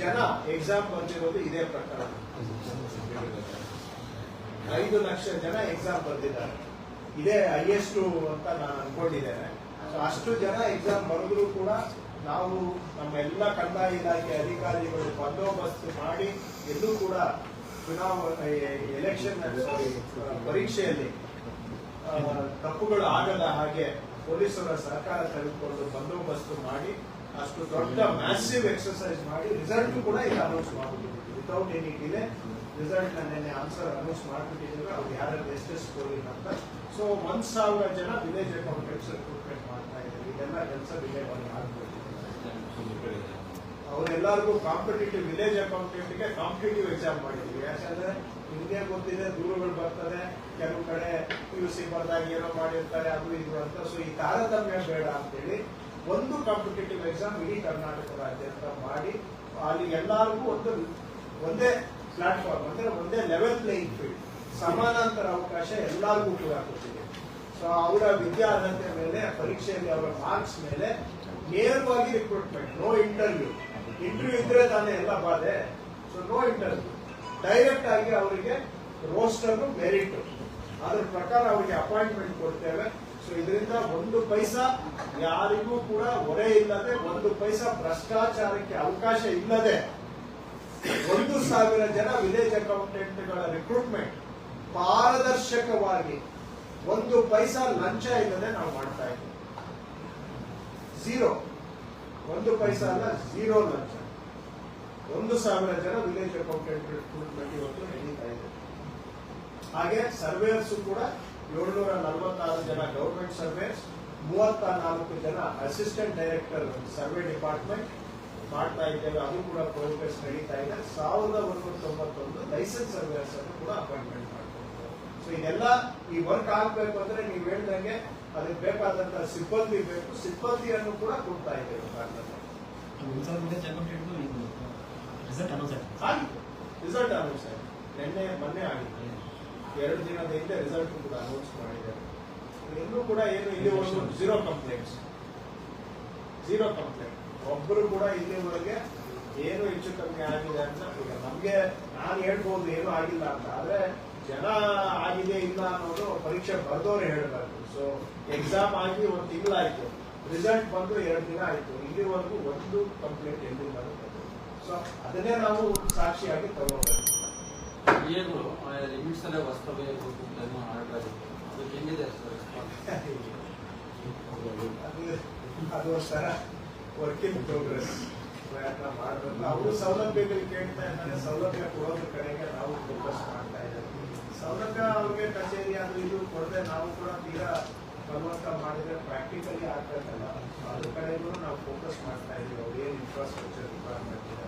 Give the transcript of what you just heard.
ಜನ ಎಕ್ಸಾಮ್ ಬರ್ತಿರೋದು ಇದೇ ಪ್ರಕಾರ. ಐದು ಲಕ್ಷ ಜನ ಎಕ್ಸಾಮ್ ಬರ್ತಿದ್ದಾರೆ ಇದೇ ಹೈಯೆಸ್ಟ್ ಅಂತ ನಾನು ಅನ್ಕೊಂಡಿದ್ದೇನೆ. ಅಷ್ಟು ಜನ ಎಕ್ಸಾಮ್ ಬರೆದ್ರು ಕೂಡ ನಾವು ನಮ್ಮ ಎಲ್ಲ ಕಂದಾಯ ಇಲಾಖೆ ಅಧಿಕಾರಿಗಳು ಬಂದೋಬಸ್ತ್ ಮಾಡಿ ಎಲ್ಲೂ ಕೂಡ ಚುನಾವಣೆ ಎಲೆಕ್ಷನ್ ಪರೀಕ್ಷೆಯಲ್ಲಿ ತಪ್ಪುಗಳು ಆಗದ ಹಾಗೆ ಪೊಲೀಸರ ಸಹಕಾರ ತೆಗೆದುಕೊಂಡು ಬಂದೋಬಸ್ತ್ ಮಾಡಿ ಅಷ್ಟು ದೊಡ್ಡ ಮ್ಯಾಸಿವ್ ಎಕ್ಸರ್ಸೈಸ್ ಮಾಡಿ ರಿಸಲ್ಟ್ ಕೂಡ ಇಲ್ಲಿ ಅನೌನ್ಸ್ ಮಾಡಿಬಿಟ್ಟಿದ್ರು ವಿತೌಟ್ ಎನಿ ಡಿಲೇ ರಿಸಲ್ಟ್ ನೆನ್ನೆ ಆನ್ಸರ್ ಅನೌನ್ಸ್ ಮಾಡಿಬಿಟ್ಟಿದ್ದೀವಿ. ಅವ್ರು ಯಾರ್ಯಾರು ಬೆಸ್ಟೆಸ್ ಸ್ಕೋರಿಂಗ್ ಅಂತ. ಸೊ ಒಂದ್ ಸಾವಿರ ಜನ ವಿಲೇಜ್ ಅಕೌಂಟೆಂಟ್ಸ್ ರಿಕ್ರೂಟ್ಮೆಂಟ್ ಮಾಡ್ತಾ ಇದ್ದಾರೆ. ಇದೆಲ್ಲ ಕೆಲಸ ವಿಲೇಜ್ ಅಲ್ಲಿ ಆಗ್ಬೇಕು ಅವರೆಲ್ಲರಿಗೂ ಕಾಂಪಿಟೇಟಿವ್ ವಿಲೇಜ್ ಅಕೌಂಟೆಂಟ್ಗೆ ಕಾಂಪಿಟೇಟಿವ್ ಎಕ್ಸಾಮ್ ಮಾಡಿದ್ವಿ ಯಾಕಂದ್ರೆ ನಿಮ್ಗೆ ಗೊತ್ತಿದೆ, ದೂರುಗಳು ಬರ್ತದೆ. ಕೆಲವು ಕಡೆ ಪಿ ಯು ಸಿ ಬರ್ದಾಗ ಏನೋ ಮಾಡಿರ್ತಾರೆ, ಅದು ಇದು ಅಂತ. ಸೊ ಈ ತಾರತಮ್ಯ ಬೇಡ ಅಂತೇಳಿ ಒಂದು ಕಾಂಪಿಟೇಟಿವ್ ಎಕ್ಸಾಮ್ ಇಡೀ ಕರ್ನಾಟಕ ಅಂತ ಮಾಡಿ, ಅಲ್ಲಿ ಎಲ್ಲರಿಗೂ ಒಂದು ಒಂದೇ ಪ್ಲಾಟ್ಫಾರ್ಮ್ ಅಂದ್ರೆ ಒಂದೇ ಲೆವೆಲ್ ಪ್ಲೇಯಿಂಗ್ ಫೀಲ್ಡ್ ಸಮಾನಾಂತರ ಅವಕಾಶ ಎಲ್ಲರಿಗೂ ಕೂಡ ಕೊಟ್ಟಿದೆ. ಸೊ ಅವರ ವಿದ್ಯಾರ್ಹತೆ ಮೇಲೆ, ಪರೀಕ್ಷೆಯಲ್ಲಿ ಅವರ ಮಾರ್ಕ್ಸ್ ಮೇಲೆ ನೇರವಾಗಿ ರಿಕ್ರೂಟ್ಮೆಂಟ್ ನೋ ಇಂಟರ್ವ್ಯೂ ಇಂಟರ್ವ್ಯೂ ಇದ್ರೆ ತಾನೇ ಎಲ್ಲ ಬಾಧೆ. ಸೊ ನೋ ಇಂಟರ್ವ್ಯೂ ಡೈರೆಕ್ಟ್ ಆಗಿ ಅವರಿಗೆ ರೋಸ್ಟರ್ ಮೆರಿಟ್ ಅದ್ರ ಪ್ರಕಾರ ಅವರಿಗೆ ಅಪಾಯಿಂಟ್ಮೆಂಟ್ ಕೊಡ್ತೇವೆ. ಸೊ ಇದರಿಂದ ಒಂದು ಪೈಸಾ ಯಾರಿಗೂ ಕೂಡ ಹೊರೆ ಇಲ್ಲದೆ, ಒಂದು ಪೈಸಾ ಭ್ರಷ್ಟಾಚಾರಕ್ಕೆ ಅವಕಾಶ ಇಲ್ಲದೆ, ಒಂದು ಸಾವಿರ ಜನ ವಿಲೇಜ್ ಅಕೌಂಟೆಂಟ್ಗಳ ರಿಕ್ರೂಟ್ಮೆಂಟ್ ಪಾರದರ್ಶಕವಾಗಿ ಒಂದು ಪೈಸಾ ಲಂಚ ಇಲ್ಲದೆ ನಾವು ಮಾಡ್ತಾ ಇದ್ದೀವಿ. ಝೀರೋ ಒಂದು ಪೈಸಾ ಅಲ್ಲ ಝೀರೋ ಲಂಚ. ಒಂದು ಸಾವಿರ ಜನ ವಿಲೇಜ್ ಅಕೌಂಟೆಂಟ್ ರಿಕ್ರೂಟ್ಮೆಂಟ್ ಇವತ್ತು ನಡೀತಾ ಇದೆ. ಹಾಗೆ ಸರ್ವೇಯರ್ಸ್ ಕೂಡ ಏಳ್ನೂರ ನಲವತ್ತಾರು ಜನ ಗೌರ್ಮೆಂಟ್ ಸರ್ವೇಸ್ ಮೂವತ್ತ ನಾಲ್ಕು ಜನ ಅಸಿಸ್ಟೆಂಟ್ ಡೈರೆಕ್ಟರ್ ಸರ್ವೆ ಡಿಪಾರ್ಟ್ಮೆಂಟ್ ಮಾಡ್ತಾ ಇದ್ದೇವೆ. ಅದು ಕೂಡ ಪ್ರೋಗ್ರೆಸ್ ನಡೀತಾ ಇದೆ. ಸಾವಿರದ ಒಂಬೈನೂರ ತೊಂಬತ್ತೊಂದು ಲೈಸೆನ್ಸ್ ಸರ್ವೇಸ್ ಅನ್ನು ಕೂಡ ಅಪಾಯಿಂಟ್ಮೆಂಟ್ ಮಾಡ್ತಾರೆ ಸೊ ಇದೆಲ್ಲ ಈ ವರ್ಕ್ ಆಗ್ಬೇಕು ಅಂದ್ರೆ ನೀವು ಹೇಳ್ದಂಗೆ ಅದಕ್ಕೆ ಬೇಕಾದಂತಹ ಸಿಬ್ಬಂದಿ ಬೇಕು. ಸಿಬ್ಬಂದಿಯನ್ನು ಕೂಡ ಕೊಡ್ತಾ ಇದ್ದೇವೆ ರಿಸಲ್ಟ್ ಅನೌನ್ಸ್ ಆಗಿದೆ. ನಿನ್ನೆ ಮೊನ್ನೆ ಆಗಿದೆ. ಎರಡು ದಿನದ ಹಿಂದೆ ರಿಸಲ್ಟ್ ಕೂಡ ಅನೌನ್ಸ್ ಮಾಡಿದ್ದಾರೆ. ಇನ್ನೂ ಕೂಡ ಏನು ಇಲ್ಲಿವರೆಗೂ ಝೀರೋ ಕಂಪ್ಲೇಂಟ್ಸ್ ಝೀರೋ ಕಂಪ್ಲೇಂಟ್ ಒಬ್ಬರು ಕೂಡ ಇಲ್ಲಿವರೆಗೆ ಏನು ಹೆಚ್ಚು ಕಮ್ಮಿ ಆಗಿದೆ ಅಂತ ಈಗ ನಮ್ಗೆ ನಾನು ಹೇಳ್ಬೋದು ಏನು ಆಗಿಲ್ಲ ಅಂತ. ಆದ್ರೆ ಜನ ಆಗಿದೆ ಇಲ್ಲ ಅನ್ನೋದು ಪರೀಕ್ಷೆ ಬರ್ದವ್ರೆ ಹೇಳಬೇಕು ಸೊ ಎಕ್ಸಾಮ್ ಆಗಿ ಒಂದು ತಿಂಗಳಾಯ್ತು. ರಿಸಲ್ಟ್ ಬಂದು ಎರಡು ದಿನ ಆಯ್ತು. ಇಲ್ಲಿವರೆಗೂ ಒಂದು ಕಂಪ್ಲೇಂಟ್ ಎಲ್ಲಿಲ್ಲ ಸೊ ಅದನ್ನೇ ನಾವು ಸಾಕ್ಷಿಯಾಗಿ ತಗೋಬೇಕು. ಅದು ಸರ ಸರ್ ಅದು ಅದು ಒಂಥರ ವರ್ಕ್ ಇನ್ ಪ್ರೋಗ್ರೆಸ್ ಪ್ರಯತ್ನ ಮಾಡಬೇಕು. ಅವರು ಸೌಲಭ್ಯಗಳು ಕೇಳ್ತಾ ಇದ್ದಾರೆ. ಸೌಲಭ್ಯ ಕೊಡೋದ್ರ ಕಡೆಗೆ ನಾವು ಫೋಕಸ್ ಮಾಡ್ತಾ ಇದ್ದೇವೆ. ಸೌಲಭ್ಯ ಅವ್ರಿಗೆ ಕಚೇರಿ ಅದು ಇದು ಕೊಡದೆ ನಾವು ಕೂಡ ತೀರಾ ಬಲವಂತ ಮಾಡಿದ್ರೆ ಪ್ರಾಕ್ಟಿಕಲಿ ಆಗ್ಬೇಕಲ್ಲ. ಅದ್ರ ಕಡೆಗೂ ನಾವು ಫೋಕಸ್ ಮಾಡ್ತಾ ಇದ್ದೀವಿ. ಅವ್ರು ಏನು ಇನ್ಫ್ರಾಸ್ಟ್ರಕ್ಚರ್ ರಿಕ್ವೈರ್ಮೆಂಟ್ ಇದೆ